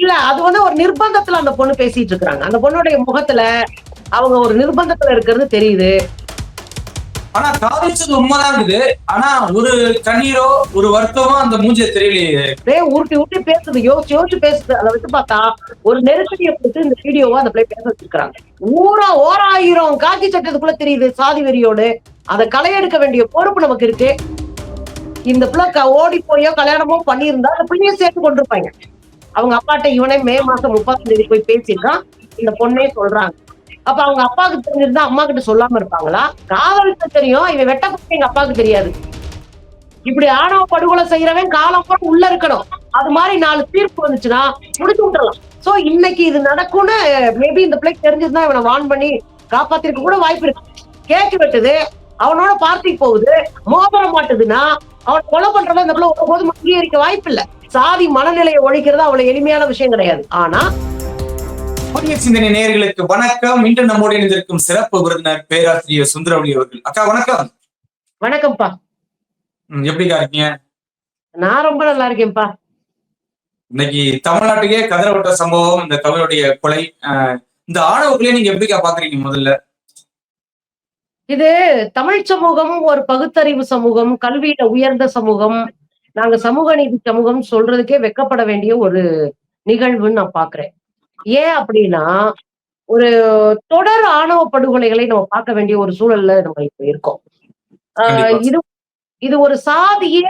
இல்ல அது வந்து ஒரு நிர்பந்தத்துல அந்த பொண்ணு பேசிட்டு இருக்காங்க அந்த பொண்ணுடைய முகத்துல அவங்க ஒரு நிர்பந்தத்துல இருக்கிறது தெரியுது. ஆனா காதலிச்சது உண்மைதான் இருக்குது. ஆனா ஒரு கண்ணீரோ ஒரு வருத்தமோ அந்த மூஞ்சிய தெரியலையே. அப்படியே உருட்டி உருட்டி பேசுது. யோசிச்சு யோசிச்சு பேசுது. அதை வச்சு பார்த்தா ஒரு நெருக்கடியை கொடுத்து இந்த வீடியோவை அந்த பிள்ளை பேச வச்சிருக்காங்க ஊரா ஓராயிரம் காக்கி சட்டத்துக்குள்ள தெரியுது சாதி வெறியோடு. அதை களையெடுக்க வேண்டிய பொறுப்பு நமக்கு இருக்கு. இந்த பிள்ளை ஓடி போயோ கல்யாணமோ பண்ணியிருந்தா அந்த பிள்ளைய சேர்த்து கொண்டிருப்பாங்க. அவங்க அப்பாட்ட இவனே மே மாசம் முப்பதாம் தேதி போய் பேசியிருக்கான் இந்த பொண்ணே சொல்றாங்க. அப்ப அவங்க அப்பாவுக்கு தெரிஞ்சிருந்தா அம்மா கிட்ட சொல்லாம இருப்பாங்களா? காதலுக்கு தெரியும். இவன் வெட்டப்பட்ட எங்க அப்பாவுக்கு தெரியாது. இப்படி ஆணவ படுகொலை செய்யறவன் காலம் கூட உள்ள இருக்கணும். அது மாதிரி நாலு தீர்ப்பு வந்துச்சுன்னா முடிச்சு விட்டுறலாம். சோ இன்னைக்கு இது நடக்கும்னு மேபி இந்த பிள்ளைக்கு தெரிஞ்சிருந்தா இவனை வான் பண்ணி காப்பாத்திருக்க கூட வாய்ப்பு இருக்கு. கேக்கு வெட்டுது அவனோட பார்ட்டிக்கு போகுது. மோதிரம் மாட்டுதுன்னா அவன் கொலை பண்றத இந்த பிள்ளை ஒருபோதும் அங்கீகரிக்க வாய்ப்பு இல்லை சாதி மனநிலையை ஒழிக்கிறது அவ்வளவு எளிமையான விஷயம் கிடையாது. ஆனா புதிய சிந்தனை நேயர்களுக்கு வணக்கம். இன்று நம்மோடு இணைந்திருக்கும் சிறப்பு விருந்தினர் பேராசிரியர் சுந்தரவழி அவர்கள். அக்கா வணக்கம். வணக்கம்ப்பா. எப்படிக்கா இருக்கீங்க? நான் ரொம்ப நல்லா இருக்கேன்ப்பா. இன்னைக்கு தமிழ்நாட்டுக்கே கதற விட்ட சம்பவம் இந்த கவினுடைய கொலை இந்த ஆணவ கொலையை நீங்க எப்படிக்கா பாக்குறீங்க முதல்ல? இது தமிழ் சமூகம் ஒரு பகுத்தறிவு சமூகம் கல்வியில உயர்ந்த சமூகம் நாங்க சமூக நீதி சமூகம் சொல்றதுக்கே வெக்கப்பட வேண்டிய ஒரு நிகழ்வுன்னு நான் பாக்குறேன். ஏன் அப்படின்னா ஒரு தொடர் ஆணவ படுகொலைகளை நம்ம பார்க்க வேண்டிய ஒரு சூழல்ல நம்ம இப்ப இருக்கோம். இது இது ஒரு சாதிய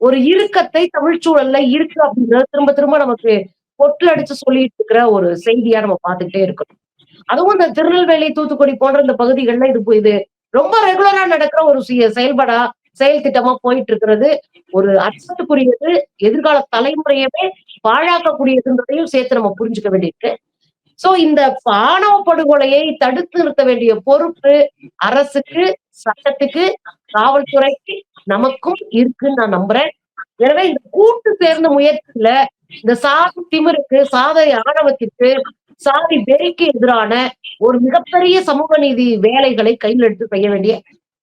ஒரு இறுக்கத்தை தமிழ் சூழல்ல இருக்கு அப்படிங்கறத திரும்ப திரும்ப நமக்கு பொட்டில் அடிச்சு சொல்லிட்டு இருக்கிற ஒரு செய்தியா நம்ம பார்த்துக்கிட்டே இருக்கோம் அதுவும் இந்த திருநெல்வேலி தூத்துக்குடி போன்ற இந்த பகுதிகள்ல இது இது ரொம்ப ரெகுலரா நடக்கிற ஒரு சுய- செயல்பாடா செயல் திட்டமா போயிட்டு இருக்கிறது ஒரு அர்த்தத்துக்குரியது எதிர்கால தலைமுறையவே பாழாக்கக்கூடியதுன்றதையும் சேர்த்து நம்ம புரிஞ்சுக்க வேண்டியிருக்கு. சோ இந்த ஆணவ படுகொலையை தடுத்து நிறுத்த வேண்டிய பொறுப்பு அரசுக்கு சட்டத்துக்கு காவல்துறைக்கு நமக்கும் இருக்குன்னு நான் நம்புறேன். எனவே இந்த கூட்டு சேர்ந்த முயற்சியில இந்த சாதி திமிருக்கு சாதை ஆணவத்திற்கு சாதி வெறிக்கு எதிரான ஒரு மிகப்பெரிய சமூக நீதி வேலைகளை கையில் எடுத்து செய்ய வேண்டிய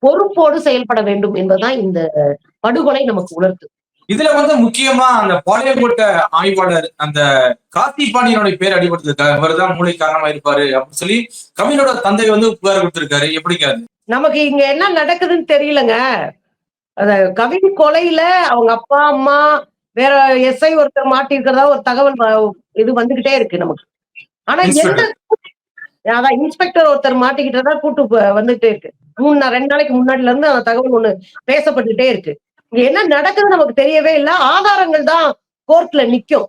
பொறுப்போடு செயல்பட வேண்டும் என்பதுதான் இந்த படுகொலை நமக்கு உணர்த்து. இதுல வந்து முக்கியமா அந்த பாளையங்கோட்டை ஆய்வாளர் அந்த கார்த்தி பாண்டியனுடைய பேர் அடிபடுத்திருக்காரு இவர்தான் மூளை காரணமா இருப்பாரு அப்படின்னு சொல்லி கவினோட தந்தை வந்து புகார் கொடுத்திருக்காரு. எப்படிக்கா அது? நமக்கு இங்க என்ன நடக்குதுன்னு தெரியலங்க. அத கவின் கொலையில அவங்க அப்பா அம்மா வேற எஸ்ஐ ஒருத்தர் மாட்டி இருக்கிறதா ஒரு தகவல் இது வந்துகிட்டே இருக்கு நமக்கு. ஆனா எந்த அதான் இன்ஸ்பெக்டர் ஒருத்தர் மாட்டிக்கிட்டதா கூட்டு வந்துட்டே இருக்கு. மூணு நா- ரெண்டு நாளைக்கு முன்னாடில இருந்து அந்த தகவல் ஒண்ணு பேசப்பட்டுட்டே இருக்கு. இங்க என்ன நடக்குதுன்னு நமக்கு தெரியவே இல்லை. ஆதாரங்கள் தான் கோர்ட்ல நிக்கும்.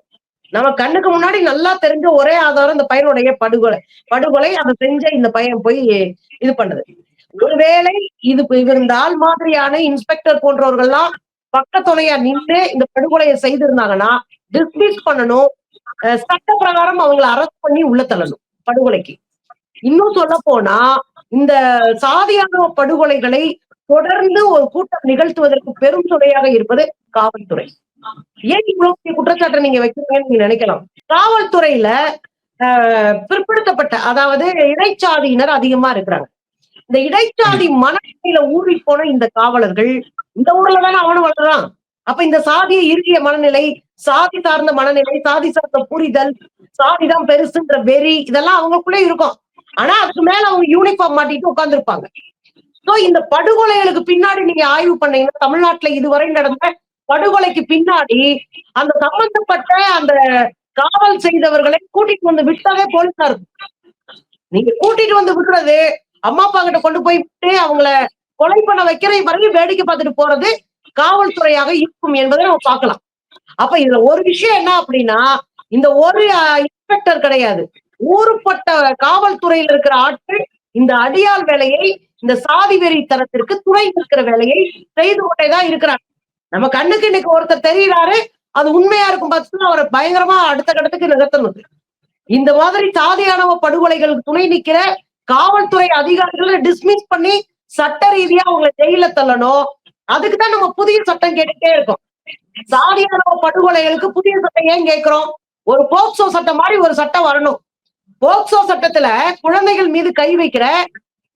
நம்ம கண்ணுக்கு முன்னாடி நல்லா தெரிஞ்ச ஒரே ஆதாரம் இந்த பையனுடைய படுகொலை. படுகொலை அதை செஞ்ச இந்த பையன் போய் இது பண்ணுது. ஒருவேளை இது இவர் இந்த ஆள் மாதிரியான இன்ஸ்பெக்டர் போன்றவர்கள்லாம் பக்கத்துணையா நின்று இந்த படுகொலையை செய்திருந்தாங்கன்னா டிஸ்மிஸ் பண்ணணும். சட்ட பிரகாரம் அவங்களை அரெஸ்ட் பண்ணி உள்ள தள்ளணும் படுகொலைக்கு. இன்னும் சொல்ல போனா இந்த சாதியான படுகொலைகளை தொடர்ந்து ஒரு கூட்டம் நிகழ்த்துவதற்கு பெரும் துணையாக இருப்பது காவல்துறை. ஏன் இவ்வளவு குற்றச்சாட்டை நீங்க வைக்கிறீங்கன்னு நீங்க நினைக்கலாம். காவல்துறையில ஆஹ் பிற்படுத்தப்பட்ட அதாவது இடைச்சாதியினர் அதிகமா இருக்கிறாங்க. இந்த இடைச்சாதி மனநிலையில ஊறி போன இந்த காவலர்கள் இந்த ஊர்ல தானே அவனும் வளர்றான். அப்ப இந்த சாதிய இறுகிய மனநிலை சாதி சார்ந்த மனநிலை சாதி சார்ந்த புரிதல் சாதிதான் பெருசுன்ற வெறி இதெல்லாம் அவங்களுக்குள்ளே இருக்கும். ஆனா அதுக்கு மேல அவங்க யூனிஃபார்ம் மாட்டிட்டு உட்கார்ந்துருப்பாங்க. சோ இந்த படுகொலைகளுக்கு பின்னாடி நீங்க ஆய்வு பண்ணீங்கன்னா தமிழ்நாட்டுல இதுவரை நடந்த படுகொலைக்கு பின்னாடி அந்த சம்பந்தப்பட்ட அந்த காவல் செய்தவர்களை கூட்டிட்டு வந்து விட்டதே போலீஸார் நீங்க கூட்டிட்டு வந்து விடுறது அம்மா அப்பா கிட்ட கொண்டு போய் விட்டு அவங்கள கொலை பண்ண வைக்கிற வரையும் வேடிக்கை பார்த்துட்டு போறது காவல்துறையாக இருக்கும் என்பதை நம்ம பார்க்கலாம். அப்ப இதுல ஒரு விஷயம் என்ன அப்படின்னா இந்த ஒரு இன்ஸ்பெக்டர் கிடையாது. ஊருப்பட்ட காவல்துறையில் இருக்கிற ஆட்கள் இந்த அடியாள் வேலையை இந்த சாதி வெறி தரத்திற்கு துணை இருக்கிற வேலையை செய்து கொண்டேதான் இருக்கிறாங்க. நம்ம கண்ணுக்கு இன்னைக்கு ஒருத்தர் தெரிகிறாரு அது உண்மையா இருக்கும் பட்சத்துல அவரை பயங்கரமா அடுத்த கட்டத்துக்கு நிகழ்த்தணும் இந்த மாதிரி சாதியானவ படுகொலைகளுக்கு துணை நிக்கிற காவல்துறை அதிகாரிகளை டிஸ்மிஸ் பண்ணி சட்ட ரீதியா அவங்களை ஜெயில தள்ளணும். அதுக்குதான் நம்ம புதிய சட்டம் கேட்டுட்டே இருக்கோம். சாதியானவ படுகொலைகளுக்கு புதிய சட்டம் ஏன் கேட்கிறோம்? ஒரு போக்சோ சட்டம் மாதிரி ஒரு சட்டம் வரணும். போக்சோ சட்டத்துல குழந்தைகள் மீது கை வைக்கிற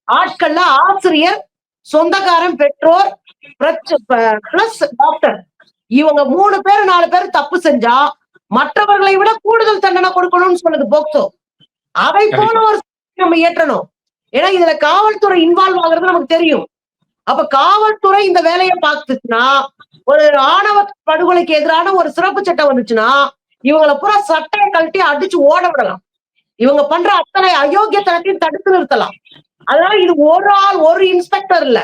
ஆட்கள்ல ஆசிரியர் சொந்தக்காரன் பெற்றோர் பிளஸ் டாக்டர் இவங்க மூணு பேர் நாலு பேர் தப்பு செஞ்சா மற்றவர்களை விட கூடுதல் தண்டனை கொடுக்கணும்னு சொல்லுது போக்சோ. அதை போல ஒரு நம்ம இயற்றணும். ஏன்னா இதுல காவல்துறை இன்வால்வ் ஆகுறது நமக்கு தெரியும். அப்ப காவல்துறை இந்த வேலையை பார்த்துச்சுன்னா ஒரு ஆணவ படுகொலைக்கு எதிரான ஒரு சிறப்பு சட்டம் வந்துச்சுன்னா இவங்களை பூரா சட்டையை கழட்டி அடிச்சு ஓட விடலாம். இவங்க பண்ற அத்தனை அயோக்கியத்தனத்தையும் தடுத்து நிறுத்தலாம். அதனால இது ஒரு ஆள் ஒரு இன்ஸ்பெக்டர் இல்ல.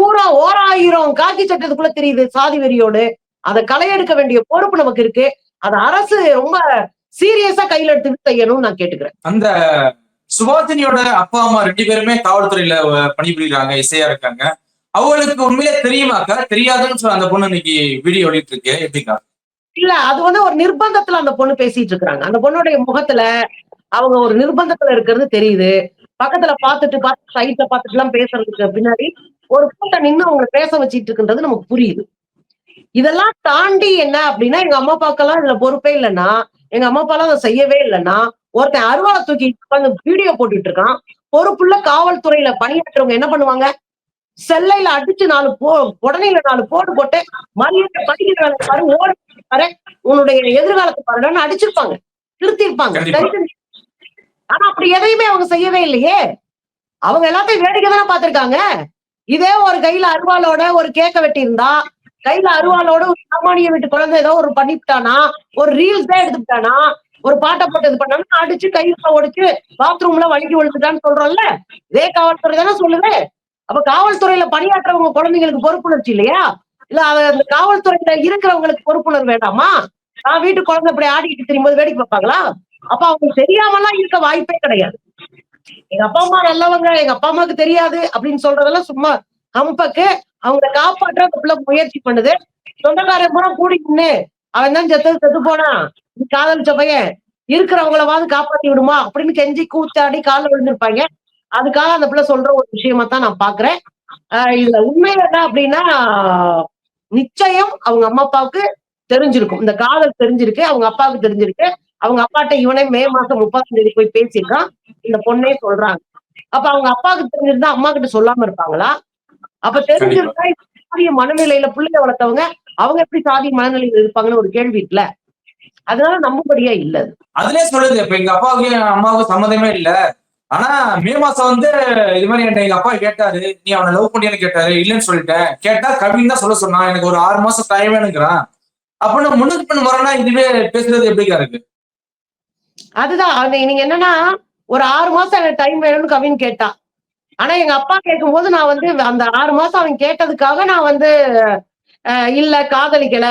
ஊரா ஓராயிரம் காக்கி சட்டத்துக்குள்ள தெரியுது சாதி வெறியோடு. அதை களையெடுக்க வேண்டிய பொறுப்பு நமக்கு இருக்கு. அதை அரசு ரொம்ப சீரியஸா கையில எடுத்து செய்யணும்னு நான் கேட்டுக்கிறேன். அந்த சுபாஷினியோட அப்பா அம்மா ரெண்டு பேருமே காவல்துறையில பணிபுரியுறாங்க இசையா இருக்காங்க. அவங்களுக்கு உண்மையிலே தெரியுமாக்கா? தெரியாதுன்னு சொல்லி அந்த பொண்ணு இன்னைக்கு வீடியோ ஓடிட்டு இருக்கு. எப்படிக்கா? இல்ல அது வந்து ஒரு நிர்பந்தத்துல அந்த பொண்ணு பேசிட்டு இருக்காங்க அந்த பொண்ணுடைய முகத்துல அவங்க ஒரு நிர்பந்தத்துல இருக்கிறது தெரியுது. பக்கத்துல பாத்துட்டு பார்த்து சைட்ல பார்த்துட்டு எல்லாம் பேசுறதுக்கு பின்னாடி ஒரு கூட்டம் நின்னு அவங்க பேச வச்சிட்டு இருக்குன்றது நமக்கு புரியுது. இதெல்லாம் தாண்டி என்ன அப்படின்னா எங்க அம்மா அப்பாக்கெல்லாம் இதுல பொறுப்பே இல்லைன்னா எங்க அம்மா அப்பா அதை செய்யவே இல்லைன்னா ஒருத்தன் அருவாளை தூக்கி வீடியோ போட்டுட்டு இருக்கான். பொறுப்புள்ள காவல்துறையில பணியாற்றுறவங்க என்ன பண்ணுவாங்க? செல்லையில அடிச்சு நாலு போ உடனேல நாலு போட்டு போட்டு மரியாதை படிக்கிற வேலை பாரு ஓடு பாரு உன்னுடைய எதிர்காலத்தை பாருன்னு அடிச்சிருப்பாங்க. திருத்திருப்பாங்க. ஆனா அப்படி எதையுமே அவங்க செய்யவே இல்லையே. அவங்க எல்லாத்தையும் வேடிக்கை தானே பார்த்திருக்காங்க. இதே ஒரு கையில அருவாளோட ஒரு கேக்க வெட்டியிருந்தா கையில அருவாளோட ஒரு சாமானிய வீட்டு குழந்தை ஏதோ ஒரு பண்ணிவிட்டானா ஒரு ரீல்ஸ் தான் எடுத்துட்டானா ஒரு பாட்டை போட்டு இது பண்ணானா அடிச்சு கையில ஒடிச்சு பாத்ரூம்ல வழுக்கி விழுந்துட்டான்னு சொல்றோம்ல. இதே காவல்துறை தானே சொல்லுது. அப்ப காவல்துறையில பணியாற்றவங்க குழந்தைங்களுக்கு பொறுப்புணர்ச்சி இல்லையா? இல்ல அந்த காவல்துறையில இருக்கிறவங்களுக்கு பொறுப்புணர்வு வேண்டாமா? நான் வீட்டு குழந்தை இப்படி ஆடிக்கிட்டு திரும்பும்போது வேடிக்கை பார்ப்பாங்களா? அப்ப அவங்களுக்கு தெரியாமலாம் இருக்க வாய்ப்பே கிடையாது. எங்க அப்பா அம்மா நல்லவங்க எங்க அப்பா அம்மாவுக்கு தெரியாது அப்படின்னு சொல்றதெல்லாம் சும்மா கம்பக்கு. அவங்கள காப்பாற்ற அந்த பிள்ளை முயற்சி பண்ணுது. சொந்தக்காரன் பூரா கூடி நின்னு அவன் தான் செத்து செத்து போனான். நீ காதலிச்ச பையன். இருக்கிறவங்களவாது காப்பாத்தி விடுமா? அப்படின்னு கெஞ்சி கூத்தாடி காலில் விழுந்திருப்பாங்க. அதுக்காக அந்த பிள்ளை சொல்ற ஒரு விஷயமா தான் நான் பாக்குறேன். ஆஹ் இதுல உண்மை என்ன அப்படின்னா நிச்சயம் அவங்க அம்மா அப்பாவுக்கு தெரிஞ்சிருக்கும். இந்த காதல் தெரிஞ்சிருக்கு அவங்க அப்பாவுக்கு தெரிஞ்சிருக்கு. அவங்க அப்பாட்ட இவனே மே மாசம் முப்பதாம் தேதி போய் பேசியிருக்கான் இந்த பொண்ணே சொல்றாங்க. அப்ப அவங்க அப்பாவுக்கு தெரிஞ்சிருந்தா அம்மா கிட்ட சொல்லாம இருப்பாங்களா? அப்ப தெரிஞ்சிருந்தா இப்ப சாதிய மனநிலையில பிள்ளைய வளர்த்தவங்க அவங்க எப்படி சாதி மனநிலையில இருப்பாங்கன்னு ஒரு கேள்வி இல்ல அதனால நம்பும்படியா இல்ல அதுலயே சொல்லுது இப்ப எங்க அப்பாவுக்கு அம்மாவுக்கு சம்மதமே இல்ல. ஆனா மே மாசம் வந்து இது மாதிரி என்கிட்ட எங்க அப்பா கேட்டாரு நீ அவனை லவ் பண்ணியான்னு கேட்டாரு இல்லைன்னு சொல்லிட்டேன். கேட்டா கவின் தான் சொல்ல சொன்னான். எனக்கு ஒரு ஆறு மாசம் டைம் வேணுங்கிறான். அப்படின்னு முன்னுக்கு பின் வரனா இதுவே பேசுறது எப்படிக்கா இருக்கு? அதுதான். அது நீங்க என்னன்னா ஒரு ஆறு மாசம் எனக்கு டைம் வேணும்னு கவின் கேட்டான் ஆனா எங்க அப்பா கேட்கும் போது நான் வந்து அந்த ஆறு மாசம் அவன் கேட்டதுக்காக நான் வந்து இல்ல காதலிக்கல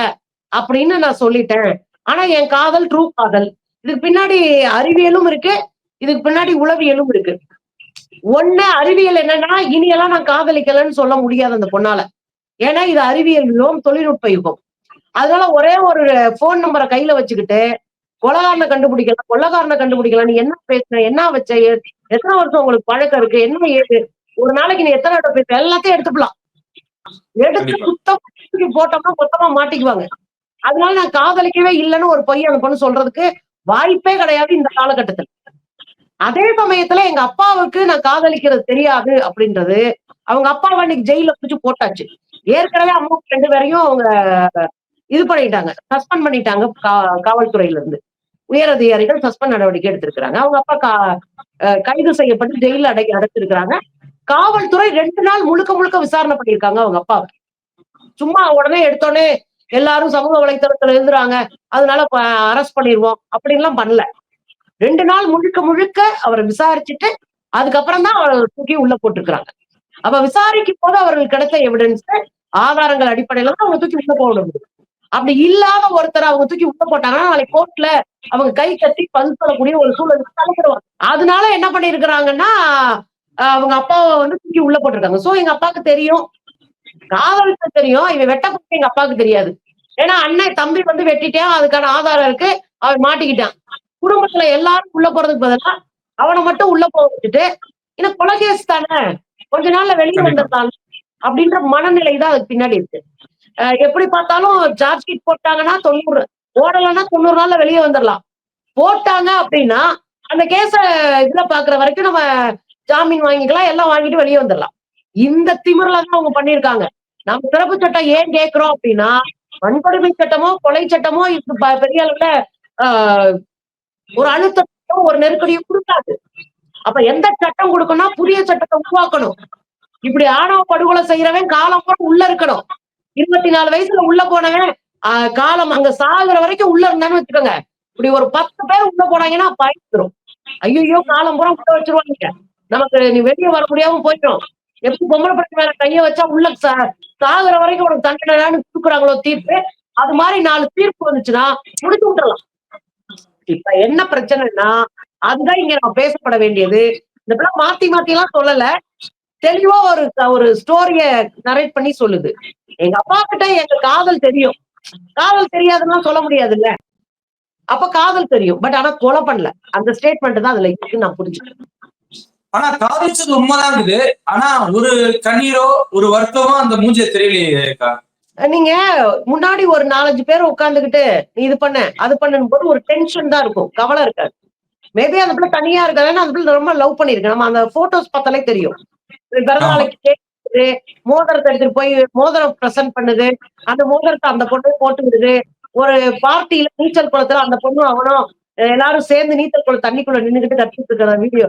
அப்படின்னு நான் சொல்லிட்டேன். ஆனா என் காதல் ட்ரூ காதல். இதுக்கு பின்னாடி அறிவியலும் இருக்கு. இதுக்கு பின்னாடி உளவியலும் இருக்கு. ஒண்ணு அறிவியல் என்னன்னா இனியெல்லாம் நான் காதலிக்கலன்னு சொல்ல முடியாது அந்த பொண்ணால. ஏன்னா இது அறிவியல் யுகம் தொழில்நுட்ப யுகம். அதனால ஒரே ஒரு போன் நம்பரை கையில வச்சுக்கிட்டு கொலகாரனை கண்டுபிடிக்கலாம் கொள்ளக்காரனை கண்டுபிடிக்கலாம். நீ என்ன பேசுன என்ன வச்ச எத்தனை வருஷம் உங்களுக்கு பழக்கம் இருக்கு என்ன ஏது? ஒரு நாளைக்கு நீ எத்தனை இடம் பேச எல்லாத்தையும் எடுத்துக்கலாம் எடுத்து. சுத்தம் போட்டோம்னா மொத்தமா மாட்டிக்குவாங்க. அதனால நான் காதலிக்கவே இல்லைன்னு ஒரு பொய் அந்த பொண்ணு சொல்றதுக்கு வாய்ப்பே கிடையாது இந்த காலகட்டத்துல. அதே சமயத்துல எங்க அப்பாவுக்கு நான் காதலிக்கிறது தெரியாது அப்படின்றது அவங்க அப்பாவை அன்னைக்கு ஜெயில பிடிச்சு போட்டாச்சு. ஏற்கனவே அம்மா ரெண்டு பேரையும் அவங்க இது பண்ணிட்டாங்க சஸ்பெண்ட் பண்ணிட்டாங்க கா- காவல்துறையில இருந்து உயர் அதிகாரிகள் சஸ்பெண்ட் நடவடிக்கை எடுத்திருக்கிறாங்க. அவங்க அப்பா கா- அஹ் கைது செய்யப்பட்டு ஜெயில அடை அடைச்சிருக்கிறாங்க காவல்துறை ரெண்டு நாள் முழுக்க முழுக்க விசாரணை பண்ணியிருக்காங்க அவங்க அப்பாவை சும்மா உடனே எடுத்தோடனே எல்லாரும் சமூக வலைத்தளத்துல எழுதுறாங்க. அதனால அரெஸ்ட் பண்ணிடுவோம் அப்படின்லாம் பண்ணல. ரெண்டு நாள் முழுக்க முழுக்க அவரை விசாரிச்சுட்டு அதுக்கப்புறம் தான் அவரை தூக்கி உள்ள போட்டிருக்கிறாங்க. அப்ப விசாரிக்கும் போது அவர்களுக்கு கிடைத்த எவிடன்ஸ் ஆதாரங்கள் அடிப்படையில தான் அவங்க தூக்கி உள்ள போக முடியும். அப்படி இல்லாத ஒருத்தர் அவங்க தூக்கி உள்ள போட்டாங்கன்னா நாளைக்கு கோர்ட்ல அவங்க கை கட்டி பதில் சொல்லக்கூடிய ஒரு சூழல் தலைக்கிடுவாங்க அதனால என்ன பண்ணிருக்கிறாங்கன்னா அவங்க அப்பாவை வந்து தூக்கி உள்ள போட்டிருக்காங்க. சோ எங்க அப்பாவுக்கு தெரியும். காதலுக்கு தெரியும். இவன் வெட்டப்பட்டு எங்க அப்பாவுக்கு தெரியாது. ஏன்னா அண்ணன் தம்பி வந்து வெட்டிட்டான். அதுக்கான ஆதாரம் இருக்கு. அவன் மாட்டிக்கிட்டான். குடும்பத்துல எல்லாரும் உள்ள போறதுக்கு பதிலா அவனை மட்டும் உள்ள போக வச்சுட்டு இன்னும் கொலகேஸ் தானே? கொஞ்ச நாள்ல வெளியே. வந்துடலாம். அப்படின்ற மனநிலை தான் அதுக்கு பின்னாடி இருக்கு. எப்படி பார்த்தாலும் சார்ஜ் ஷீட் போட்டாங்கன்னா தொண்ணூறு ஓடலைன்னா தொண்ணூறு நாள்ல வெளியே வந்துடலாம் போட்டாங்க அப்படின்னா அந்த கேஸ இதுல பாக்குற வரைக்கும் நம்ம ஜாமீன் வாங்கிக்கலாம் எல்லாம் வாங்கிட்டு வெளியே வந்துடலாம் இந்த திமிரில தான் அவங்க பண்ணிருக்காங்க நம்ம சிறப்பு சட்டம் ஏன் கேட்கிறோம் அப்படின்னா வன்கொடுமை சட்டமோ கொலை சட்டமோ இது பெரிய அளவுல ஆஹ், ஒரு அழுத்தத்தையோ ஒரு நெருக்கடியும் கொடுக்காது. அப்ப எந்த சட்டம் கொடுக்கணும்னா புதிய சட்டத்தை உருவாக்கணும். இப்படி ஆணவ படுகொலை செய்யறவன் காலம் கூட உள்ள இருக்கணும். இருபத்தி நாலு வயசுல உள்ள போனவன் ஆஹ், காலம் அங்க சாகுற வரைக்கும் உள்ள இருந்தான்னு வச்சுக்கோங்க. இப்படி ஒரு பத்து பேர் உள்ள போனாங்கன்னா பயந்துரும். ஐயோ காலம் பூரா உள்ள வச்சிருவாங்க நமக்கு நீ வெளியே வர முடியாம போயிடும். எப்படி பொம்பளை பிள்ளை மேல கைய வச்சா உள்ள சாகுற வரைக்கும் உனக்கு தண்டனைன்னு கொடுக்குறாங்களோ தீர்ப்பு? அது மாதிரி நாலு தீர்ப்பு வந்துச்சுன்னா முடிச்சு விட்டுறலாம். இப்ப என்ன பிரச்சனைன்னா அதுதான் இங்க நம்ம பேசப்பட வேண்டியது. இந்த பிள்ளை மாத்தி மாத்தி எல்லாம் சொல்லல. தெளிவா ஒரு ஒரு ஸ்டோரிய நரேட் பண்ணி சொல்லுது. எங்க அப்பா கிட்ட எங்க காதல் தெரியும். காதல் தெரியாதுன்னா சொல்ல முடியாதுல்ல. அப்ப காதல் தெரியும். பட் ஆனா கொலை பண்ணல. அந்த ஸ்டேட்மெண்ட் தான் அதுல இருக்கு நான் புரிஞ்சுக்கிறேன். ஆனா காதலிச்சது உண்மைதான் இருக்குது. ஆனா ஒரு கண்ணீரோ ஒரு வருத்தமோ அந்த மூஞ்சில தெரியலையேக்கா நீங்க முன்னாடி ஒரு நாலஞ்சு பேர் உட்கார்ந்துகிட்டு நீ இது பண்ண அது பண்ணும் போது ஒரு டென்ஷன் தான் இருக்கும். கவலை இருக்காது. மேபி அந்த பிள்ளை தனியா இருக்காது அந்த பிள்ளை ரொம்ப லவ் பண்ணிருக்கு நம்ம அந்த போட்டோஸ் பார்த்தாலே தெரியும். பிறந்த நாளைக்கு கேக்குது மோதிரத்தை எடுத்துட்டு போய் மோதிரம் பிரசன்ட் பண்ணுது. அந்த மோதிரத்தை அந்த பொண்ணு போட்டு விடுது. ஒரு பார்ட்டியில நீச்சல் குளத்துல அந்த பொண்ணு அவனும் எல்லாரும் சேர்ந்து நீச்சல் குளம் தண்ணிக்குள்ள நின்னுகிட்டு கத்துட்டு இருக்கிற வீடியோ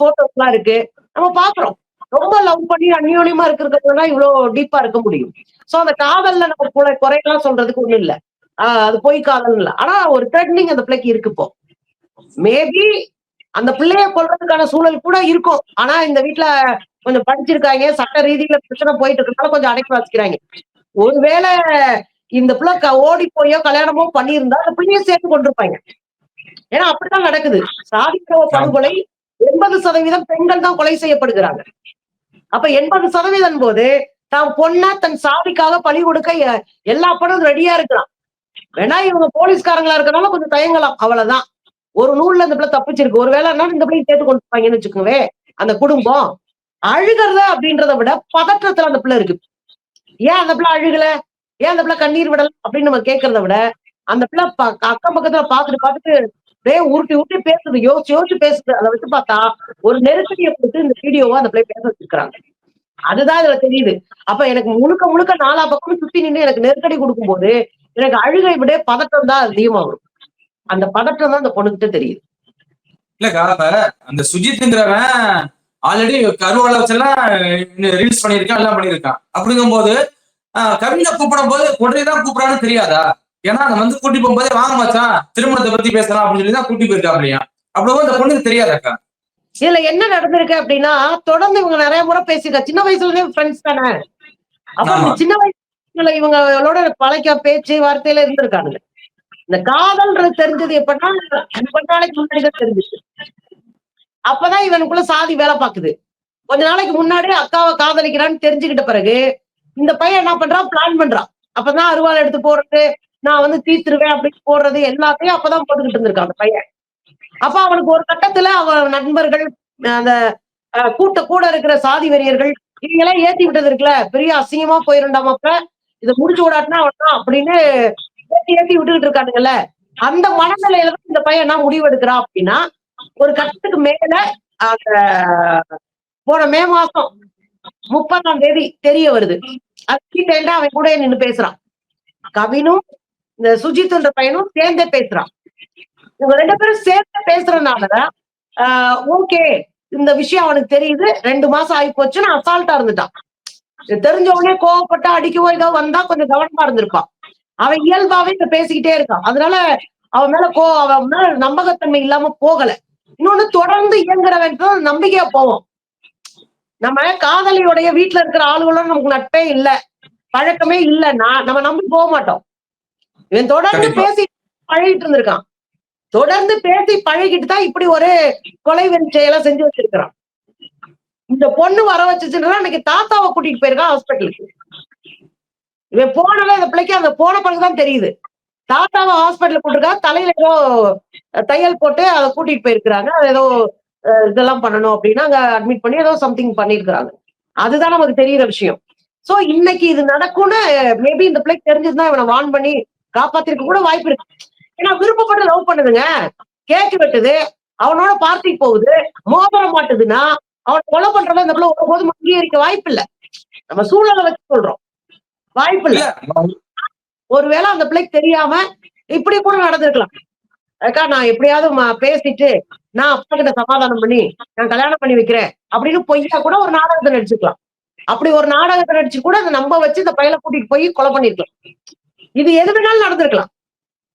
போட்டோஸ் எல்லாம் இருக்கு. நம்ம பாக்குறோம் ரொம்ப லவ் பண்ணி அந்யோன்யமா இருக்கிறதுனா இவ்வளவு டீப்பா இருக்க முடியும். சோ அந்த காதல்ல நம்ம குறை குறையெல்லாம் சொல்றதுக்கு ஒண்ணும் இல்ல. ஆஹ் அது பொய் காதல் இல்ல. ஆனா ஒரு த்ரெட்னிங் அந்த பிள்ளைக்கு இருக்கு இப்போ. மேபி அந்த பிள்ளைய கொள்றதுக்கான சூழல் கூட இருக்கும். ஆனா இந்த வீட்டுல கொஞ்சம் படிச்சிருக்காங்க சட்ட ரீதியில பிரச்சனை போயிட்டு இருக்கனால கொஞ்சம் அடைக்க வச்சுக்கிறாங்க ஒருவேளை இந்த பிள்ளை க- ஓடி போயோ கல்யாணமோ பண்ணியிருந்தா அந்த பிள்ளைய சேர்த்து கொண்டிருப்பாங்க. ஏன்னா அப்படித்தான் நடக்குது. சாதிக்கிற படுகொலை எண்பது சதவீதம் பெண்கள் தான் கொலை செய்யப்படுகிறாங்க. அப்ப எண்பது சதவீதம் போது தான் பொண்ண தன் சாதிக்காக பழி கொடுக்க எல்லா படம் ரெடியா இருக்கலாம். வேணா இவங்க போலீஸ்காரங்களா இருக்கனால கொஞ்சம் தயங்கலாம். அவ்வளவுதான். ஒரு நூல்ல இந்த பிள்ளை தப்பிச்சிருக்கு. ஒருவேளை இந்த பிள்ளை சேர்த்து கொண்டு போவாங்கன்னு வச்சுக்கோவே அந்த குடும்பம் அழுகிறத அப்படின்றத விட பதற்றத்துல அந்த பிள்ளை இருக்கு. ஏன் அந்த பிள்ளை அழுகல? ஏன் அந்த பிள்ளை கண்ணீர் விடல? அப்படின்னு நம்ம கேட்கறத விட அந்த பிள்ளை ப- அக்கம் பக்கத்துல பாத்துட்டு பாத்துட்டு அப்படியே உருட்டி உருட்டி பேசுது யோசிச்சு யோசிச்சு பேசுது அதை வச்சு பார்த்தா ஒரு நெருக்கடியை கொடுத்து இந்த வீடியோவை அந்த பிள்ளை பேச வச்சிருக்கிறாங்க. அதுதான் இதுல தெரியுது. அப்ப எனக்கு முழுக்க முழுக்க நாலா பக்கமும் சுத்தி நின்று எனக்கு நெருக்கடி கொடுக்கும்போது எனக்கு அழுகை விட பதட்டம் தான் அதிகமா வரும் அந்த பதட்டம் தான் அந்த பொண்ணுகிட்ட தெரியுது. இல்லக்கா அந்த சுஜித்ங்கிறவன் ஆல்ரெடி கருவால வச்செல்லாம் ரீல்ஸ் பண்ணியிருக்கான் எல்லாம் பண்ணியிருக்கான் அப்படிங்கும்போது ஆஹ் கவினை கூப்பிடும் போது உடனே தான் கூப்பிடான்னு தெரியாதா? ஏன்னா அந்த வந்து கூட்டி போகும்போதே வாங்க மச்சான் திருமணத்தை பத்தி பேசலாம் அப்படின்னு சொல்லி தான் கூட்டி போயிருக்கா அப்படியா அப்படியே அந்த பொண்ணுக்கு தெரியாதாக்கா இதுல என்ன நடந்திருக்கு அப்படின்னா தொடர்ந்து இவங்க நிறைய முறை பேசியிருக்கா. சின்ன வயசுல இருந்தே ஃப்ரெண்ட்ஸ் தானே. அப்ப. சின்ன வயசுல இவங்களோட பழைக்க பேச்சு வார்த்தையில இருந்திருக்காங்க இந்த காதல்ன்றது தெரிஞ்சது எப்படின்னா கொஞ்ச நாளைக்கு முன்னாடி தான் தெரிஞ்சுச்சு. அப்பதான் இவனுக்குள்ள சாதி வேலை பாக்குது கொஞ்ச நாளைக்கு முன்னாடி அக்காவை காதலிக்கிறான்னு தெரிஞ்சுக்கிட்ட பிறகு இந்த பையன் என்ன பண்றான் பிளான் பண்றான் அப்பதான் அருவாள் எடுத்து போடுறது நான் வந்து தீத்துருவேன் அப்படின்னு போடுறது எல்லாத்தையும் அப்பதான் போட்டுக்கிட்டு இருந்திருக்கான் அந்த பையன். அப்ப அவனுக்கு ஒரு கட்டத்துல அவன் நண்பர்கள் அந்த கூட்ட கூட இருக்கிற சாதி வெறியர்கள் இவங்கெல்லாம் ஏத்தி விட்டது இருக்குல்ல பெரிய அசிங்கமா போயிருந்தாம அப்ப இதை முடிச்சு விடாட்டினா அவன் அப்படின்னு ஏத்தி ஏத்தி விட்டுக்கிட்டு இருக்கானுங்கல்ல. அந்த மனநிலையில தான் இந்த பையன் என்ன முடிவு எடுக்கிறான் அப்படின்னா ஒரு கட்டத்துக்கு மேல அந்த போன மே மாசம் முப்பதாம் தேதி தெரிய வருது. அது அவன் கூட நின்னு பேசுறான். கவினும் இந்த சுஜித்ன்ற பையனும் சேர்ந்தே பேசுறான். இவங்க ரெண்டு பேரும் சேர்ந்து பேசுறதுனாலதான் ஆஹ் ஓகே இந்த விஷயம் அவனுக்கு தெரியுது. ரெண்டு மாசம் ஆகி போச்சுன்னு அசால்ட்டா இருந்துட்டான். தெரிஞ்சவனே தெரிஞ்ச கோவப்பட்டா அடிக்கவோ ஏதோ வந்தா கொஞ்சம் கவனமா இருந்திருப்பான். அவன் இயல்பாவே இங்க பேசிக்கிட்டே இருக்கான். அதனால அவன் மேல கோ அவன் மேல நம்பகத்தன்மை இல்லாம போகல. இன்னொன்னு தொடர்ந்து இயங்குறவன் நம்பிக்கையா போவோம். நம்ம காதலியோடைய வீட்டுல இருக்கிற ஆளுகளும் நமக்கு நட்பே இல்ல. பழக்கமே இல்லைன்னா நம்ம நம்பி போக மாட்டோம். இவன் தொடர்ந்து. பேசி பழகிட்டு இருந்திருக்கான். தொடர்ந்து பேசி பழகிட்டு தான் இப்படி ஒரு கொலை வெறி செயலை செஞ்சு வச்சிருக்கிறான். இந்த பொண்ணு வர வச்சுச்சுன்னா இன்னைக்கு தாத்தாவை கூட்டிட்டு போயிருக்கான் ஹாஸ்பிட்டலுக்கு இவன் போனவே அந்த பிள்ளைக்கு அந்த போன பிறகுதான் தெரியுது. தாத்தாவை ஹாஸ்பிட்டலுக்கு போட்டிருக்கா தலையில ஏதோ தையல் போட்டு அதை கூட்டிட்டு போயிருக்கிறாங்க. அது ஏதோ இதெல்லாம் பண்ணணும் அப்படின்னா அங்க அட்மிட் பண்ணி ஏதோ சம்திங் பண்ணிருக்கிறாங்க அதுதான் நமக்கு தெரியுற விஷயம். சோ இன்னைக்கு இது நடக்கும்னு மேபி இந்த பிள்ளைக்கு தெரிஞ்சதுன்னா இவனை வான் பண்ணி காப்பாத்திருக்க கூட வாய்ப்பு இருக்கு. ஏன்னா விருப்பப்பட்டு லவ் பண்ணுதுங்க. கேக்கு வெட்டுது அவனோட பார்ட்டிக்கு போகுது மோதிர மாட்டுதுன்னா அவனை கொலை பண்றத இந்த பிள்ளை ஒருபோதும் அங்கீகரிக்க வாய்ப்பு இல்லை நம்ம சூழலை வச்சு சொல்றோம். வாய்ப்பு இல்லை இல்ல ஒருவேளை அந்த பிள்ளைக்கு தெரியாம இப்படி கூட நடந்திருக்கலாம். அக்கா நான் எப்படியாவது பேசிட்டு நான் அப்பா கிட்ட சமாதானம் பண்ணி நான் கல்யாணம் பண்ணி வைக்கிறேன் அப்படின்னு பொய்யா கூட ஒரு நாடகத்தை நடிச்சுக்கலாம். அப்படி ஒரு நாடகத்தை நடிச்சு கூட அதை நம்ப வச்சு இந்த பையலை கூட்டிட்டு போய் கொலை பண்ணிருக்கலாம். இது எது வேணாலும் நடந்திருக்கலாம்.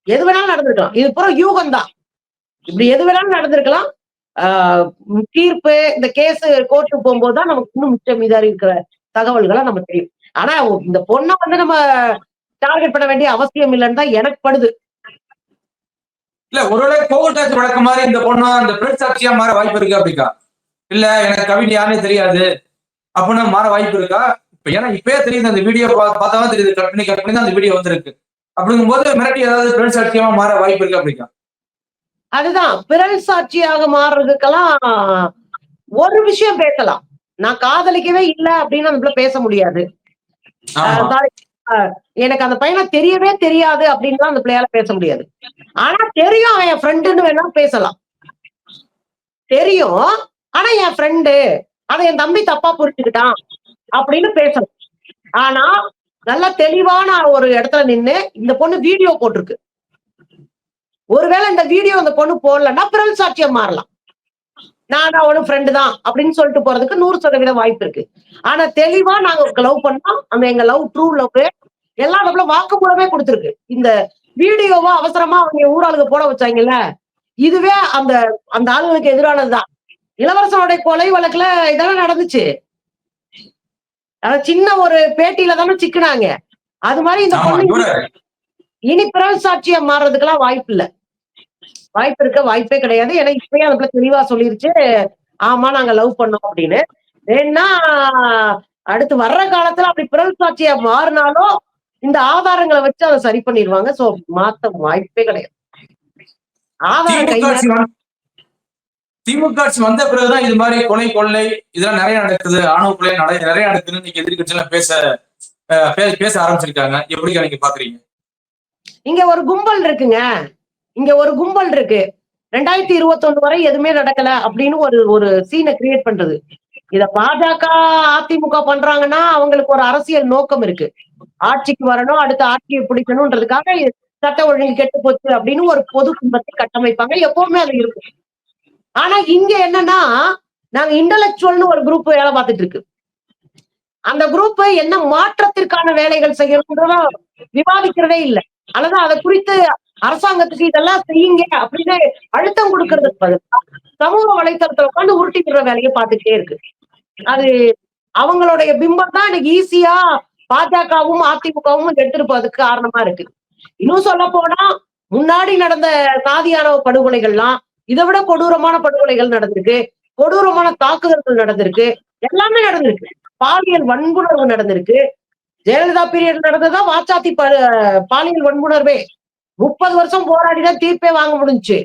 எது வேணாலும் நடந்திருக்கலாம். இது பூரா யூகம் தான் இப்படி எது வேணாலும் நடந்திருக்கலாம். ஆஹ் தீர்ப்பு இந்த கேஸ் கோர்ட்டுக்கு போகும்போது தான் நமக்கு இன்னும் மிச்சம் மீதாரி இருக்கிற தகவல்களை நம்ம தெரியும். ஆனா இந்த பொண்ணை வந்து நம்ம டார்கெட் பண்ண வேண்டிய அவசியம் இல்லைன்னு தான் எனக்கு படுது. இல்ல ஒருவேளை கோவட்டாச்சு வழக்கு மாதிரி இந்த பொண்ணு அந்த பிரெட் சாட்சியா மாற வாய்ப்பு இருக்கு அப்படிக்கா? இல்ல எனக்கு கவின் யாருன்னு தெரியாது. அப்படின்னு மாற வாய்ப்பு இருக்கா? இப்ப ஏன்னா இப்பயே தெரியுது அந்த வீடியோ பார்த்தாதான் தெரியுது. கட் பண்ணி கட் பண்ணி தான் அந்த வீடியோ வந்திருக்கு. அப்படிங்கும்போது மிரட்டி ஏதாவது பிரெட் சாட்சியா மாற வாய்ப்பு இருக்கு அப்படிக்கா? அதுதான். பிறல் சாட்சியாக மாறுறதுக்கெல்லாம் ஒரு விஷயம் பேசலாம். நான் காதலிக்கவே இல்ல அப்படின்னு பிள்ளை பேச முடியாது. எனக்கு அந்த பையனை தெரியவே தெரியாது அப்படின்னு அந்த பிள்ளையால பேச முடியாது. ஆனா தெரியும் அவன் என் ஃப்ரெண்டுன்னு வேணா பேசலாம். தெரியும். ஆனா என் ஃப்ரெண்டு அதை என் தம்பி தப்பா புரிஞ்சுக்கிட்டான் அப்படின்னு பேசலாம். ஆனா நல்லா தெளிவான ஒரு இடத்துல நின்னு இந்த பொண்ணு வீடியோ போட்டிருக்கு. ஒருவேளை இந்த வீடியோ அந்த பொண்ணு போடலன்னா பிறல் சாட்சியம் மாறலாம். நான் அவனும் ஃப்ரெண்டு தான் அப்படின்னு சொல்லிட்டு போறதுக்கு நூறு சதவீதம் வாய்ப்பு இருக்கு. ஆனா தெளிவா நாங்க லவ் பண்ணோம். அந்த எங்க லவ் ட்ரூ லவ் எல்லா இடத்துல வாக்குமூலமே கொடுத்துருக்கு. இந்த வீடியோவா அவசரமா அவங்க ஊராளுங்க போட வச்சாங்கல்ல இதுவே அந்த அந்த ஆளுங்களுக்கு எதிரானதுதான். இளவரசனுடைய கொலை வழக்குல இதெல்லாம் நடந்துச்சு. சின்ன ஒரு பேட்டியில தானே சிக்கினாங்க. அது மாதிரி இந்த பொண்ணு இனி பிறல் சாட்சியா மாறுறதுக்கெல்லாம் வாய்ப்பு இல்ல. வாய்ப்பு இருக்க வாய்ப்பே கிடையாது. ஏன்னா இப்பயே பிள்ளை தெளிவா சொல்லிருச்சு. ஆமா நாங்க லவ் பண்ணோம் அப்படின்னு. ஏன்னா அடுத்து வர்ற காலத்துல அப்படி பிறல் சாட்சியா மாறினாலும் இந்த ஆதாரங்களை வச்சு அதை சரி பண்ணிடுவாங்க. சோ மாத்த வாய்ப்பே கிடையாது. ஆதாரம் திமுக ஆட்சி வந்து- பிறகுதான் இது மாதிரி கொலை கொள்ளை இதெல்லாம் நிறைய நடக்குது. ஆணவ கொலை நிறைய நடக்குதுன்னு நீங்க எதிர்கட்சி எல்லாம் பேச பேச ஆரம்பிச்சிருக்காங்க. எப்படிக்கா நீங்க பாக்குறீங்க? இங்க ஒரு கும்பல் இருக்குங்க. இங்க ஒரு கும்பல் இருக்கு. ரெண்டாயிரத்தி இருபத்தொன்னு வரை எதுவுமே நடக்கல அப்படின்னு ஒரு ஒரு சீனை கிரியேட் பண்றது. இத பாஜக அதிமுக பண்றாங்கன்னா அவங்களுக்கு ஒரு அரசியல் நோக்கம் இருக்கு. ஆட்சிக்கு வரணும் அடுத்த ஆட்சியை பிடிக்கணும்ன்றதுக்காக சட்ட ஒழுங்கு கெட்டு போச்சு அப்படின்னு ஒரு பொது கும்பத்தை கட்டமைப்பாங்க. எப்பவுமே அது இருக்கும். ஆனா இங்க என்னன்னா நாங்க இன்டலெக்சுவல்னு ஒரு குரூப் வேலை பார்த்துட்டு இருக்கு. அந்த குரூப் என்ன மாற்றத்திற்கான வேலைகள் செய்யணும்ன்றத விவாதிக்கிறதே இல்லை. அல்லது அதை குறித்து அரசாங்கத்துக்கு இதெல்லாம் செய்யுங்க அப்படின்னு அழுத்தம் கொடுக்கறதுக்கு பதில் சமூக வலைத்தளத்துல உட்காந்து உருட்டிக்கிற வேலையை பார்த்துக்கிட்டே இருக்கு. அது அவங்களுடைய பிம்பம் தான் இன்னைக்கு ஈஸியா பாஜகவும் அதிமுகவும் எடுத்திருப்பதுக்கு காரணமா இருக்கு. இன்னும் சொல்ல போனா முன்னாடி நடந்த சாதியான படுகொலைகள்லாம் இதை விட கொடூரமான படுகொலைகள் நடந்திருக்கு. கொடூரமான தாக்குதல்கள் நடந்திருக்கு. எல்லாமே நடந்திருக்கு. பாலியல் வன்புணர்வு நடந்திருக்கு. ஜெயலலிதா பீரியட் நடந்ததுதான் வாச்சாத்தி பாலியல் வன்புணர்வே. முப்பது வருஷம் போராடி தான் தீர்ப்பே வாங்க முடிஞ்சுச்சு.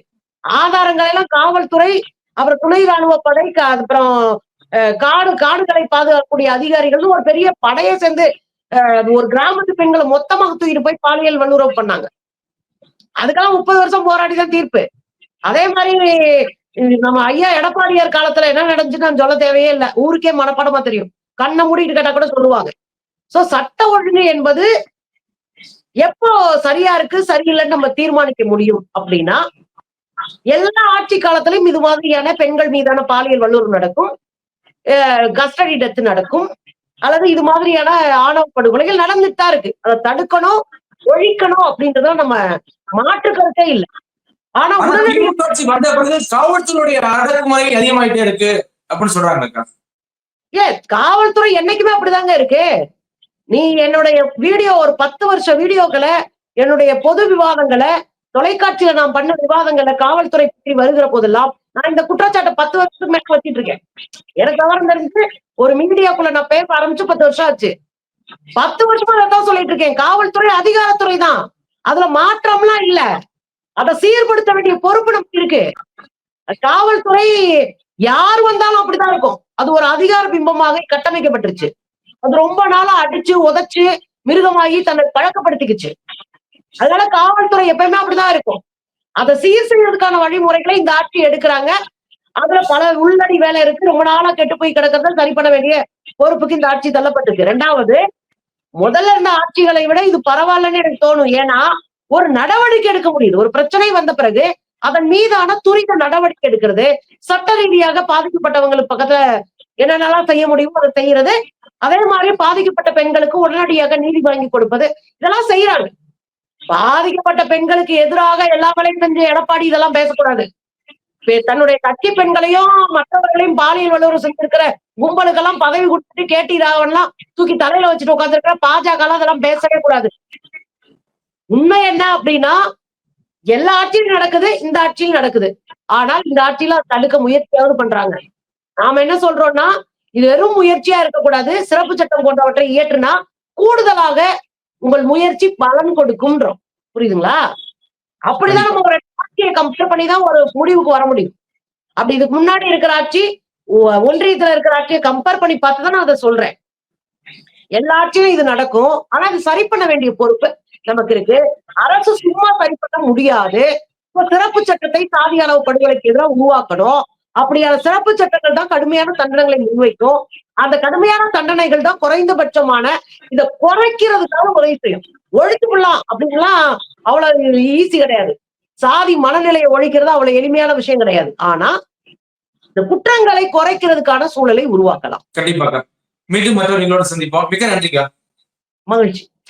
ஆதாரங்கள் எல்லாம் காவல்துறை அப்புறம் துணை ராணுவ படை அப்புறம் காடு காடுகளை பாதுகாக்கக்கூடிய அதிகாரிகள் ஒரு பெரிய படையை சேர்ந்து ஒரு கிராமத்து பெண்களை மொத்தமாக தூக்கிட்டு போய் பாலியல் வல்லுறவு பண்ணாங்க. அதுக்கெல்லாம் முப்பது வருஷம் போராடிதான் தீர்ப்பு. அதே மாதிரி நம்ம ஐயா எடப்பாடியார் காலத்துல என்ன நடந்துச்சுன்னு சொல்ல தேவையே இல்லை. ஊருக்கே மனப்பாடமா தெரியும். கண்ணை மூடிட்டு கேட்டா கூட சொல்லுவாங்க. சோ சட்ட ஒழுங்கு என்பது எப்போ சரியா இருக்கு சரியில்லைன்னு நம்ம தீர்மானிக்க முடியும் அப்படின்னா எல்லா ஆட்சி காலத்திலும் இது மாதிரியான பெண்கள் மீதான பாலியல் வல்லுறவு நடக்கும். கஸ்டடி டெத் நடக்கும். அல்லது இது மாதிரியான ஆணவ படுகொலைகள் நடந்துட்டு தான் இருக்கு. அதை தடுக்கணும் ஒழிக்கணும் அப்படின்றத நம்ம மாற்று கருத்தே இல்லை. ஆனா உடனடி காவல்துறையுடைய அடக்குமுறை அதிகமாயிட்டே இருக்கு அப்படின்னு சொல்றாங்கக்கா ஏ காவல்துறை என்னைக்குமே அப்படிதாங்க இருக்கு. நீ என்னுடைய வீடியோ ஒரு பத்து வருஷ வீடியோக்களை என்னுடைய பொது விவாதங்களை தொலைக்காட்சியில நான் பண்ண விவாதங்களை காவல்துறை பற்றி வருகிற போதெல்லாம் நான் இந்த குற்றச்சாட்டை பத்து வருஷத்துக்கு மேல வச்சிட்டு இருக்கேன். எனக்கு விவரம் தெரிஞ்சு ஒரு மீடியாக்குள்ள நான் பேச ஆரம்பிச்சு பத்து வருஷம் ஆச்சு. பத்து வருஷமா தான் சொல்லிட்டு இருக்கேன். காவல்துறை அதிகாரத்துறை தான். அதுல மாற்றம்லாம் இல்ல. அதை சீர்படுத்த வேண்டிய பொறுப்பு நமக்கு இருக்கு. காவல்துறை யார் வந்தாலும் அப்படிதான் இருக்கும். அது ஒரு அதிகார பிம்பமாக கட்டமைக்கப்பட்டுருச்சு. அது ரொம்ப நாளா அடிச்சு உதைச்சு மிருகமாகி தன்னை பழக்கப்படுத்திக்கிச்சு. அதனால காவல்துறை எப்பயுமே அப்படிதான் இருக்கும். அதை சீர் செய்யறதுக்கான வழிமுறைகளை இந்த ஆட்சி எடுக்கிறாங்க. அதுல பல உள்ளடி வேலை இருக்கு. ரொம்ப நாளா கெட்டு போய் கிடக்கிறத சரி பண்ண வேண்டிய பொறுப்புக்கு இந்த ஆட்சி தள்ளப்பட்டிருக்கு. ரெண்டாவது முதல்ல இருந்த ஆட்சிகளை விட இது பரவாயில்லன்னு எனக்கு தோணும். ஏன்னா ஒரு நடவடிக்கை எடுக்க முடியுது. ஒரு பிரச்சனை வந்த பிறகு அதன் மீதான துரித நடவடிக்கை எடுக்கிறது. சட்ட ரீதியாக பாதிக்கப்பட்டவங்களுக்கு பக்கத்துல என்னென்னலாம் செய்ய முடியுமோ அதை செய்யறது. அதே மாதிரி பாதிக்கப்பட்ட பெண்களுக்கு உடனடியாக நீதி வாங்கி கொடுப்பது. இதெல்லாம் செய்யறாங்க பாதிக்கப்பட்ட பெண்களுக்கு எதிராக எல்லா வேலையும் செஞ்ச எடப்பாடி இதெல்லாம் பேசக்கூடாது. தன்னுடைய கட்சி பெண்களையும் மற்றவர்களையும் பாலியல் வல்லுறவு செஞ்சிருக்கிற கும்பலுக்கெல்லாம் பதவி கொடுத்துட்டு கேட்டி ராவன்லாம் தூக்கி தலையில வச்சுட்டு உட்காந்துருக்கிற பாஜக அதெல்லாம் பேசவே கூடாது. உண்மை என்ன அப்படின்னா எல்லா ஆட்சியும் நடக்குது இந்த ஆட்சியும் நடக்குது. ஆனால் இந்த ஆட்சியில தடுக்க முயற்சியாவது பண்றாங்க. நாம என்ன சொல்றோம்னா இது வெறும் முயற்சியா இருக்கக்கூடாது சிறப்பு சட்டம் போன்றவற்றை இயற்றுனா கூடுதலாக உங்கள் முயற்சி பலன் கொடுக்கும்ன்றோம். புரியுதுங்களா? அப்படிதான் நம்ம ஒரு ஆட்சியை கம்பேர் பண்ணி தான் ஒரு முடிவுக்கு வர முடியும். அப்படி இதுக்கு முன்னாடி இருக்கிற ஆட்சி ஒ- ஒன்றியத்துல இருக்கிற ஆட்சியை கம்பேர் பண்ணி பார்த்து தான் நான் அதை சொல்றேன். எல்லா ஆட்சியும் இது நடக்கும். ஆனா அது சரி பண்ண வேண்டிய பொறுப்பு நமக்கு இருக்கு. அரசு சும்மா சரி பண்ண முடியாது. சிறப்பு சட்டத்தை சாதி அளவு படுகொலைக்கு எதிராக உருவாக்கணும். அப்படியான சிறப்பு சட்டங்கள் தான் கடுமையான தண்டனைகளை முன்வைக்கும். அந்த கடுமையான தண்டனைகள் தான் குறைந்தபட்சமான இதை குறைக்கிறதுக்காக உதவி செய்யும். ஒழிச்சுக்கலாம் அப்படின்லாம் அவ்வளவு ஈஸி கிடையாது. சாதி மனநிலையை ஒழிக்கிறது அவ்வளவு எளிமையான விஷயம் கிடையாது. ஆனா இந்த குற்றங்களை குறைக்கிறதுக்கான சூழலை உருவாக்கலாம். கண்டிப்பாக்கா மீண்டும் மற்றவர்களோட சந்திப்போம். மிக்க நன்றிக்கா. மகிழ்ச்சி.